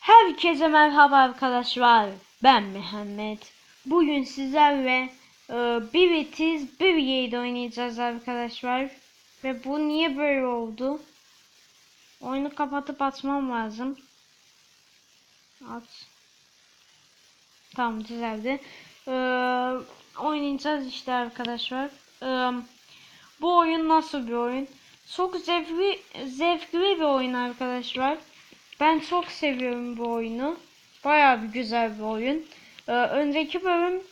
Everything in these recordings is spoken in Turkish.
Herkese merhaba arkadaşlar. Ben Mehmet. Bugün sizlerle e, bir bitiz bir yayın oynayacağız arkadaşlar. Ve bu niye böyle oldu? Oyunu kapatıp açmam lazım. Aç. Tamam düzeldi. E, oynayacağız işte arkadaşlar. E, bu oyun nasıl bir oyun? Çok zevkli, zevkli bir oyun arkadaşlar. Ben çok seviyorum bu oyunu. Bayağı bir güzel bir oyun. Ee, önceki bölüm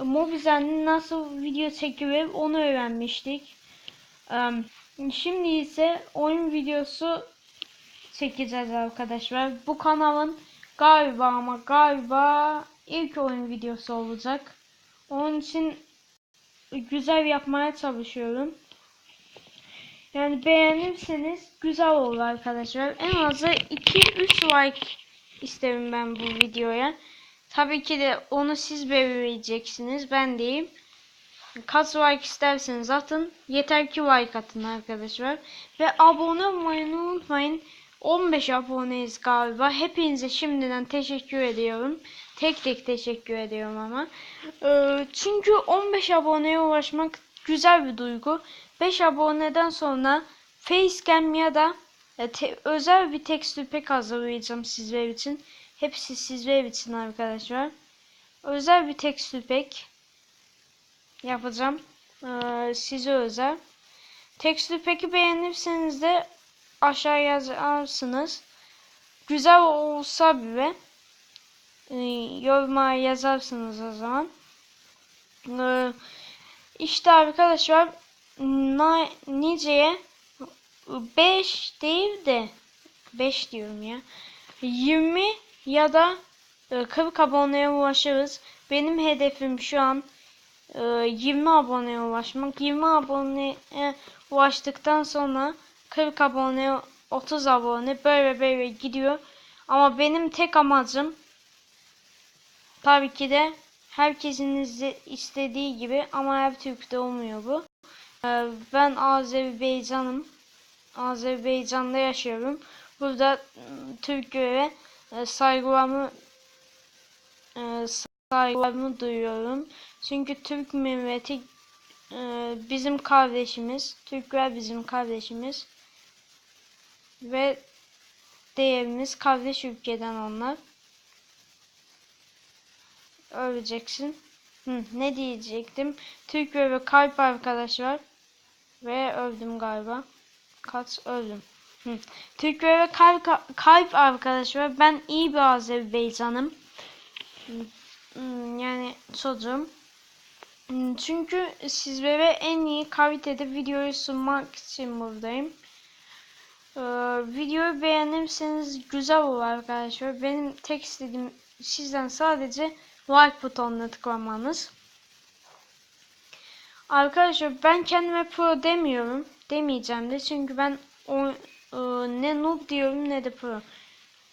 e, Mobizen'in nasıl video çekilir onu öğrenmiştik. Ee, şimdi ise oyun videosu çekeceğiz arkadaşlar. Bu kanalın galiba ama galiba ilk oyun videosu olacak. Onun için güzel yapmaya çalışıyorum. Yani beğenirseniz güzel olur arkadaşlar. En azı 2-3 like isterim ben bu videoya. Tabii ki de onu siz belirleyeceksiniz. Ben deyim. Kaç like isterseniz atın. Yeter ki like atın arkadaşlar. Ve abone olmayı unutmayın. 15 aboneyiz galiba. Hepinize şimdiden teşekkür ediyorum. Tek tek teşekkür ediyorum ama. Ee, çünkü 15 aboneye ulaşmak güzel bir duygu. 5 aboneden sonra facecam ya da e, te- özel bir tekstür pek hazırlayacağım sizler için. Hepsi sizler için arkadaşlar. Özel bir tekstür pek yapacağım. Ee, size özel. Tekstür peki beğenirseniz de aşağı yazarsınız. Güzel olsa bile e, yoruma yazarsınız o zaman. Ee, işte arkadaşlar na, niceye 5 değil de 5 diyorum ya. 20 ya da e, 40 aboneye ulaşırız. Benim hedefim şu an e, 20 aboneye ulaşmak. 20 aboneye ulaştıktan sonra 40 abone, 30 abone böyle böyle gidiyor. Ama benim tek amacım tabii ki de herkesin istediği gibi ama her Türk'te olmuyor bu. Ee, Ben Azerbaycan'ım. Azerbaycan'da yaşıyorum. Burada ım, Türkiye'ye e, saygılarımı e, saygılarımı duyuyorum. Çünkü Türk milleti bizim kardeşimiz. Türkler bizim kardeşimiz. Ve değerimiz kardeş ülkeden onlar. Öleceksin. Hı, ne diyecektim? Türkiye ve kalp arkadaşlar. Ve öldüm galiba. Kaç öldüm. Hı. Türkiye ve kalp, kalp arkadaşlar. Ben iyi bir Azerbaycan'ım. Yani çocuğum. Çünkü sizlere en iyi kalitede videoyu sunmak için buradayım. Ee, videoyu beğenirseniz güzel olur arkadaşlar. Benim tek istediğim sizden sadece like butonuna tıklamanız. Arkadaşlar ben kendime pro demiyorum. Demeyeceğim de çünkü ben o, e, ne noob diyorum ne de pro.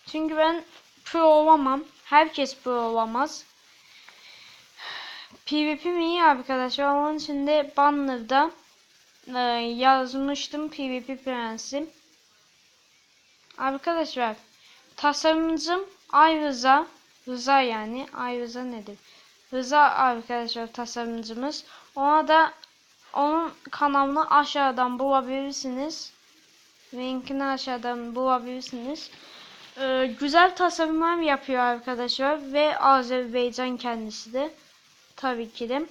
Çünkü ben pro olamam. Herkes pro olamaz. PvP'm iyi arkadaşlar. Onun için de banner'da e, yazmıştım PvP prensi. Arkadaşlar tasarımcım Ay Rıza. Rıza yani. Ay Rıza nedir? Rıza arkadaşlar tasarımcımız. Ona da onun kanalını aşağıdan bulabilirsiniz. Linkini aşağıdan bulabilirsiniz. Ee, güzel tasarımlar yapıyor arkadaşlar ve Azerbaycan kendisi de tabii ki de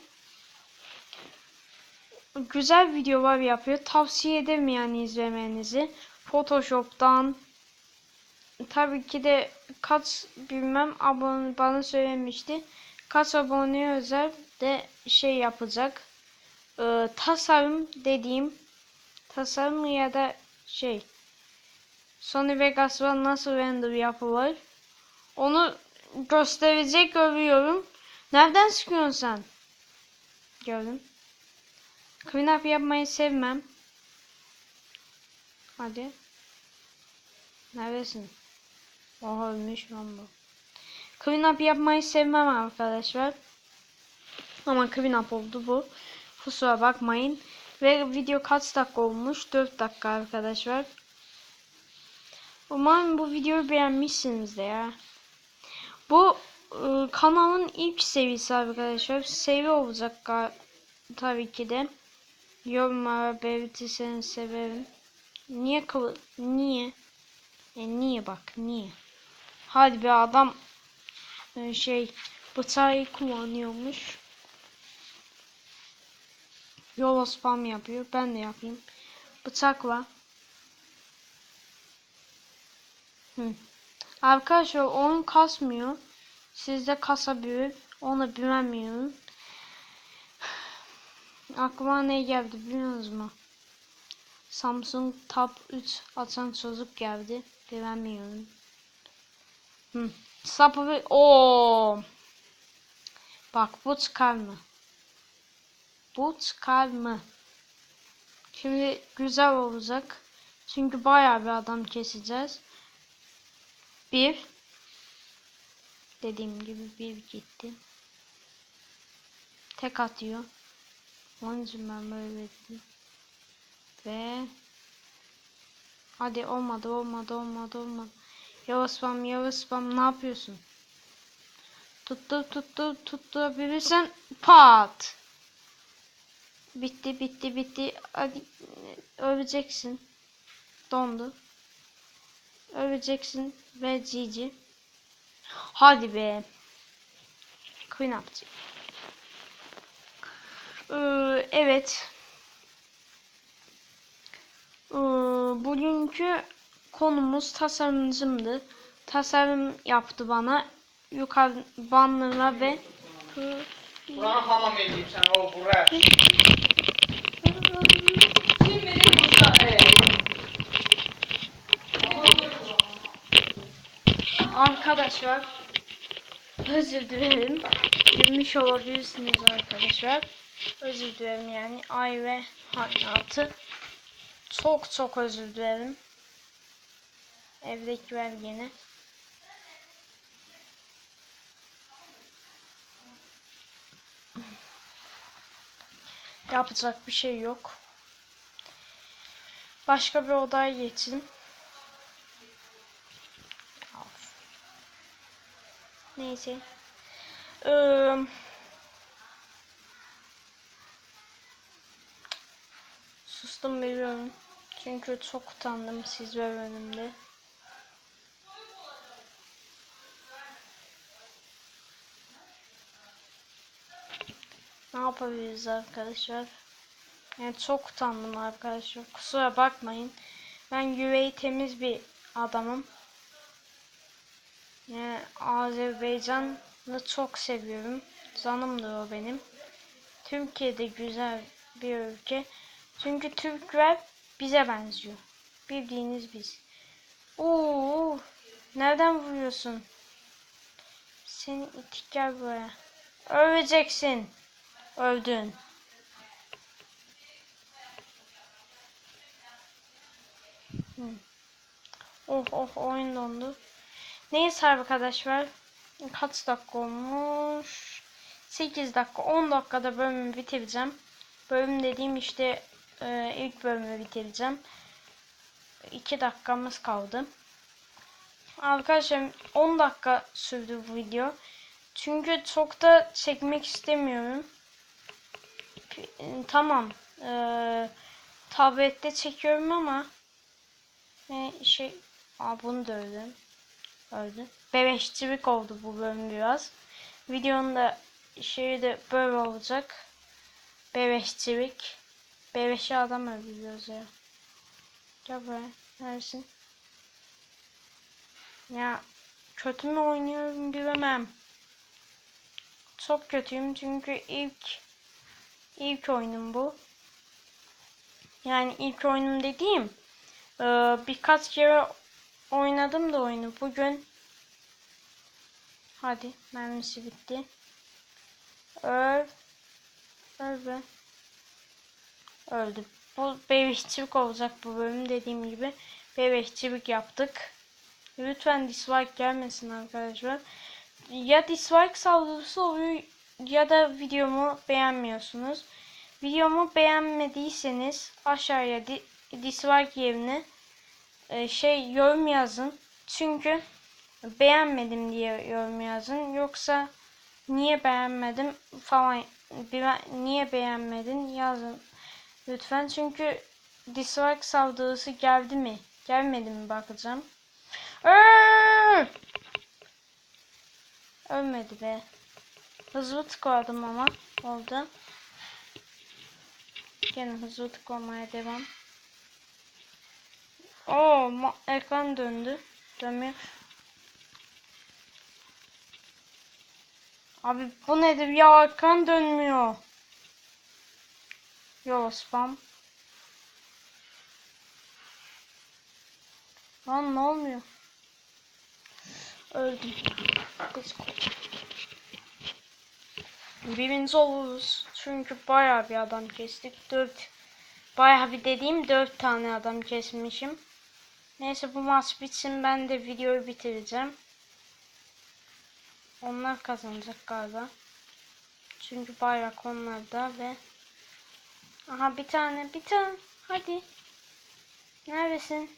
güzel videolar yapıyor. Tavsiye ederim yani izlemenizi. Photoshop'tan tabii ki de kaç bilmem abone bana söylemişti. Kaç aboneye özel de şey yapacak. Ee, tasarım dediğim tasarım ya da şey Sony Vegas'la nasıl render yapılır onu gösterecek görüyorum. Nereden çıkıyorsun sen? Gördüm. Clean up yapmayı sevmem. Hadi. Neredesin? Oha ölmüş lan bu. Clean up yapmayı sevmem arkadaşlar. Ama clean up oldu bu. Kusura bakmayın. Ve video kaç dakika olmuş? 4 dakika arkadaşlar. Umarım bu videoyu beğenmişsinizdir ya. Bu e, kanalın ilk seviyesi arkadaşlar. Seviye olacak tabii ki de. Yorumlara belirtirseniz severim. Niye kılı... Niye? E niye bak niye? Hadi be adam e, şey bıçağı kullanıyormuş. Yola spam yapıyor. Ben de yapayım. Bıçak var. Hı. Arkadaşlar oyun kasmıyor. Sizde kasabilir. Onu bilemiyorum. Aklıma ne geldi biliyor musunuz? Samsung Tab 3 açan çocuk geldi. Bilemiyorum. Hı. Sapı o. Bak bu çıkar mı? Bu çıkar mı? Şimdi güzel olacak. Çünkü bayağı bir adam keseceğiz. Bir. Dediğim gibi bir gitti. Tek atıyor. Onun için ben böyle dedim. Ve Hadi olmadı olmadı olmadı olmadı. Yavaş spam yavaş spam ne yapıyorsun? Tuttu tuttu tutturabilirsen pat. Bitti bitti bitti. Öleceksin. Dondu. Öleceksin ve GG. Hadi be. Queen yapacak. Ee, evet. Ee, bugünkü konumuz tasarımcımdı. Tasarım yaptı bana. Yukarı bannerla ve Buranı hamam edeyim sen o buraya. Kim benim burada? Ee, Arkadaşlar özür dilerim. Girmiş olabilirsiniz arkadaşlar. Özür dilerim yani ay ve hayatı. Çok çok özür dilerim. Evdeki vergeni. Yapacak bir şey yok. Başka bir odaya. Of. Neyse. Ee, sustum biliyorum. Çünkü çok utandım siz ve önümde. Ne yapabiliriz arkadaşlar? Yani çok utandım arkadaşlar. Kusura bakmayın. Ben yüreği temiz bir adamım. Yani Azerbaycan'ı çok seviyorum. Canımdır o benim. Türkiye de güzel bir ülke. Çünkü Türkler bize benziyor. Bildiğiniz biz. Oo, nereden vuruyorsun? Senin itik gel buraya. Öleceksin. Öldün. Oh oh oyun dondu. Neyse arkadaşlar. Kaç dakika olmuş? 8 dakika 10 dakikada bölümü bitireceğim. Bölüm dediğim işte e, ilk bölümü bitireceğim. 2 dakikamız kaldı. Arkadaşlar 10 dakika sürdü bu video. Çünkü çok da çekmek istemiyorum. Tamam. Ee, tablette çekiyorum ama ne şey Aa, bunu da öldüm. Öldü. Bebeşçilik oldu bu bölüm biraz. Videonun da şeyi de böyle olacak. Bebeşçilik. Bebeşi adam öldürüyoruz ya. Gel buraya. Neresin? Ya kötü mü oynuyorum bilemem. Çok kötüyüm çünkü ilk ilk oyunum bu. Yani ilk oyunum dediğim birkaç kere oynadım da oyunu. Bugün hadi mermisi bitti. Öl. Öl be. Öldü. Bu bebekçilik olacak bu bölüm dediğim gibi. Bebekçilik yaptık. Lütfen dislike gelmesin arkadaşlar. Ya dislike saldırısı oluyor ya da videomu beğenmiyorsunuz. Videomu beğenmediyseniz aşağıya di dislike yerine e, şey yorum yazın. Çünkü beğenmedim diye yorum yazın. Yoksa niye beğenmedim falan niye beğenmedin yazın lütfen. Çünkü dislike saldırısı geldi mi? Gelmedi mi bakacağım. Aa! Ölmedi be. Hızlı tıkladım ama oldu. Gene hızlı tıklamaya devam. Oo, ekran döndü. Dönmüyor. Abi bu nedir ya? Ekran dönmüyor. Yo spam. Lan ne olmuyor? Öldüm. Kız Birinci oluruz. Çünkü bayağı bir adam kestik. Dört. Bayağı bir dediğim dört tane adam kesmişim. Neyse bu maç bitsin ben de videoyu bitireceğim. Onlar kazanacak galiba. Çünkü bayrak onlarda ve Aha bir tane bir tane hadi. Neredesin?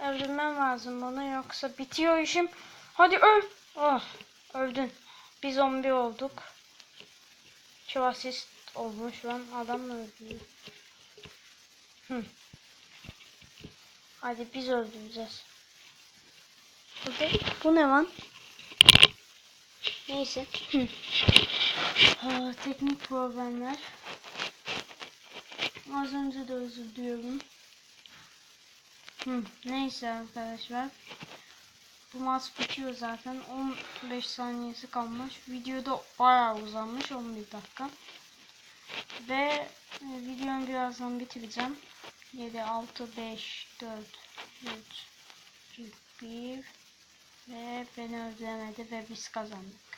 Öldürmem lazım bunu yoksa bitiyor işim. Hadi öl. Oh öldün. Biz zombi olduk. Şu asist olmuş lan adam mı öldü? Hı. Hadi biz öldüreceğiz. Hadi. Bu ne lan? Neyse. Hı. Ha, teknik problemler. Az önce de özür diliyorum. Hı, neyse arkadaşlar. Bu maç bitiyor zaten. 15 saniyesi kalmış. Videoda bayağı uzanmış. 11 dakika. Ve e, videomu birazdan bitireceğim. 7, 6, 5, 4, 3, 2, 1 ve beni öldüremedi ve biz kazandık.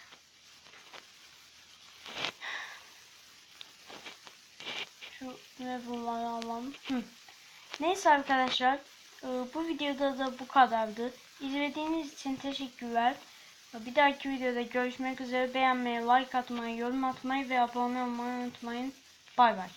Şu level'ları alalım. Hı. Neyse arkadaşlar. e, Bu videoda da bu kadardı. İzlediğiniz için teşekkürler. Bir dahaki videoda görüşmek üzere. Beğenmeyi, like atmayı, yorum atmayı ve abone olmayı unutmayın. Bay bay.